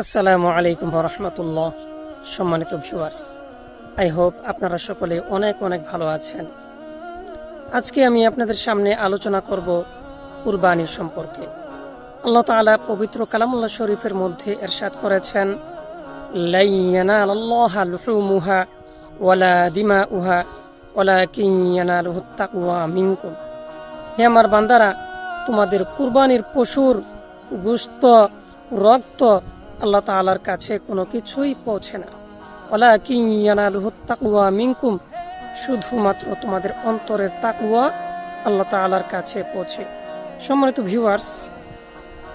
আসসালামু আলাইকুম রহমতুল্লাহ সম্মানিত ভিউয়ার্স আই হোপ আপনারা সকলে অনেক অনেক ভালো আছেন। আজকে আমি আপনাদের সামনে আলোচনা করব কুরবানির সম্পর্কে। আল্লাহ তাআলা পবিত্র কালামুল্লাহ শরীফের মধ্যে এরশাদ করেছেন ওয়ালা দিমাউহা ওয়ালা কিয়ানা তাকওয়া মিনকুম। হে আমার বান্দারা, তোমাদের কুরবানির পশুর গুস্ত, রক্ত আল্লাহ তাআলার কাছে কোনো কিছুই পৌঁছে না। ওলা কিয়ানালুহু তাকওয়া মিনকুম, শুধুমাত্র তোমাদের অন্তরের তাকুয়া আল্লাহ তাআলার কাছে পৌঁছে। সম্মানিত ভিউয়ার্স,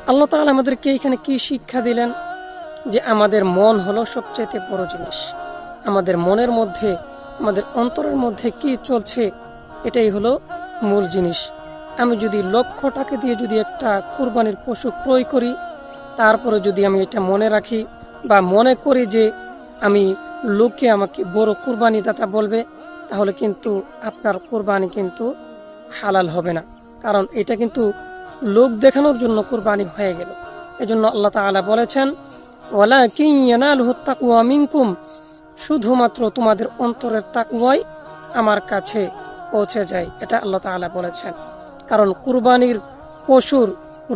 আল্লাহ তাআলা আমাদেরকে এখানে কি শিক্ষা দিলেন? যে আমাদের মন হলো সবচাইতে বড় জিনিস। আমাদের মনের মধ্যে, আমাদের অন্তরের মধ্যে কি চলছে, এটাই হলো মূল জিনিস। আমি যদি লক্ষ টাকা দিয়ে যদি একটা কুরবানির পশু ক্রয় করি তারপরে যদি আমি এটা মনে রাখি বা মনে করি যে আমি লোকে আমাকে বড় কুরবানি দাতা বলবে, তাহলে কিন্তু আপনার কুরবানি কিন্তু হালাল হবে না। কারণ এটা কিন্তু লোক দেখানোর জন্য কুরবানি হয়ে গেল। এজন্য আল্লাহ তাআলা বলেছেন ওয়ালা কিয়ানালহু তাকওয়া মিনকুম শুধুমাত্র তোমাদের অন্তরের তাকুয়াই আমার কাছে পৌঁছে যায়, এটা আল্লাহ তাআলা বলেছেন। কারণ কুরবানির পশুর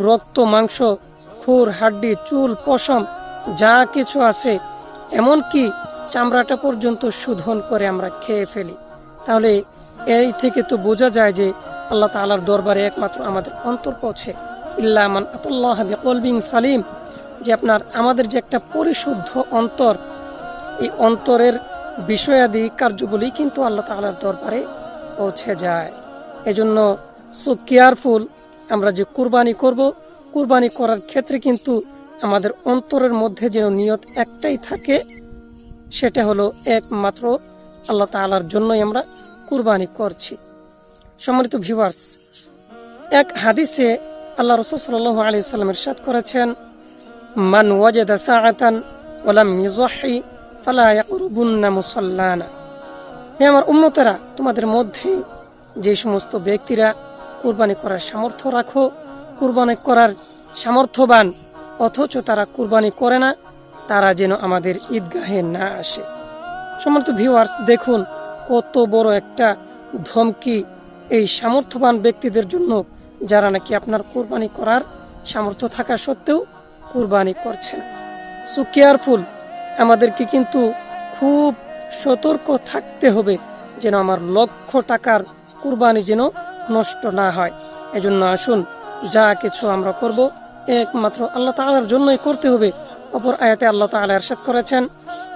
রক্ত, মাংস খুর, হাড্ডি, চুল, পশম, যা কিছু আছে, এমনকি চামড়াটা পর্যন্ত শোধন করে আমরা খেয়ে ফেলি। তাহলে এই থেকে তো বোঝা যায় যে আল্লাহ তাআলার দরবারে একমাত্র আমাদের অন্তর পৌঁছে। ইল্লামান আতুল্লাহ কলবিং সালিম, যে আপনার আমাদের যে একটা পরিশুদ্ধ অন্তর, এই অন্তরের বিষয়াদি কার্যগুলি কিন্তু আল্লাহ তাআলার দরবারে পৌঁছে যায়। এজন্য সো কেয়ারফুল আমরা যে কুরবানি করব কুরবানি করার ক্ষেত্রে কিন্তু আমাদের অন্তরের মধ্যে যেন নিয়ত একটাই থাকে, সেটা হলো একমাত্র আল্লাহ তাআলার জন্যই আমরা কুরবানি করছি। সম্মানিত ভিউয়ার্স এক হাদিসে আল্লাহ রসুল সাল্লাহ আলি সাল্লামের সাদ করেছেন, মান ওয়াজেদা সাআতান আমার উম্মতেরা, তোমাদের মধ্যে যে সমস্ত ব্যক্তিরা কুরবানি করার সামর্থ্য রাখো কুরবানি করার সামর্থ্যবান, অথচ তারা কুরবানি করে না, তারা যেন আমাদের ঈদগাহে না আসে। সমস্ত ভিউয়ার্স দেখুন কত বড় একটা ধমকি এই সামর্থ্যবান ব্যক্তিদের জন্য, যারা নাকি আপনার কুরবানি করার সামর্থ্য থাকা সত্ত্বেও কুরবানি করছেন সো কেয়ারফুল আমাদেরকে কিন্তু খুব সতর্ক থাকতে হবে যেন আমার লক্ষ টাকার কুরবানি যেন নষ্ট না হয়। এজন্য আসুন যা কিছু আমরা করব, একমাত্র আল্লাহ তাআলার জন্যই করতে হবে। অপর আয়াতে আল্লাহ তাআলা এরশাদ করেছেন,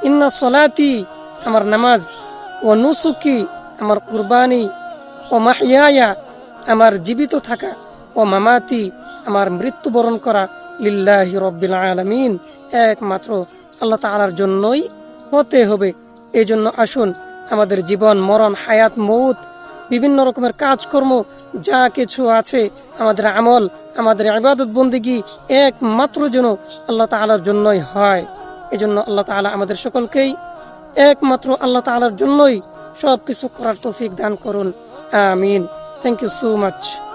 ইন্না সলাতি আমার নামাজ ও নুসুকি আমার কুরবানি ও মাহিয়ায়া আমার জীবিত থাকা ও মামাতি আমার মৃত্যুবরণ করা লিল্লাহি রব্বিল আলমিন। একমাত্র আল্লাহ তাআলার জন্যই হতে হবে। এই জন্য আসুন, আমাদের জীবন, মরণ, হায়াত, মৌত বিভিন্ন রকমের কাজকর্ম, যা কিছু আছে, আমাদের আমল, আমাদের আবাদত বন্দিগি একমাত্র যেন আল্লাহ তালার জন্যই হয়। এজন্য আল্লাহ তালা আমাদের সকলকেই একমাত্র আল্লাহ তালার জন্যই সব কিছু করার তৌফিক দান করুন। আমিন। Thank you so much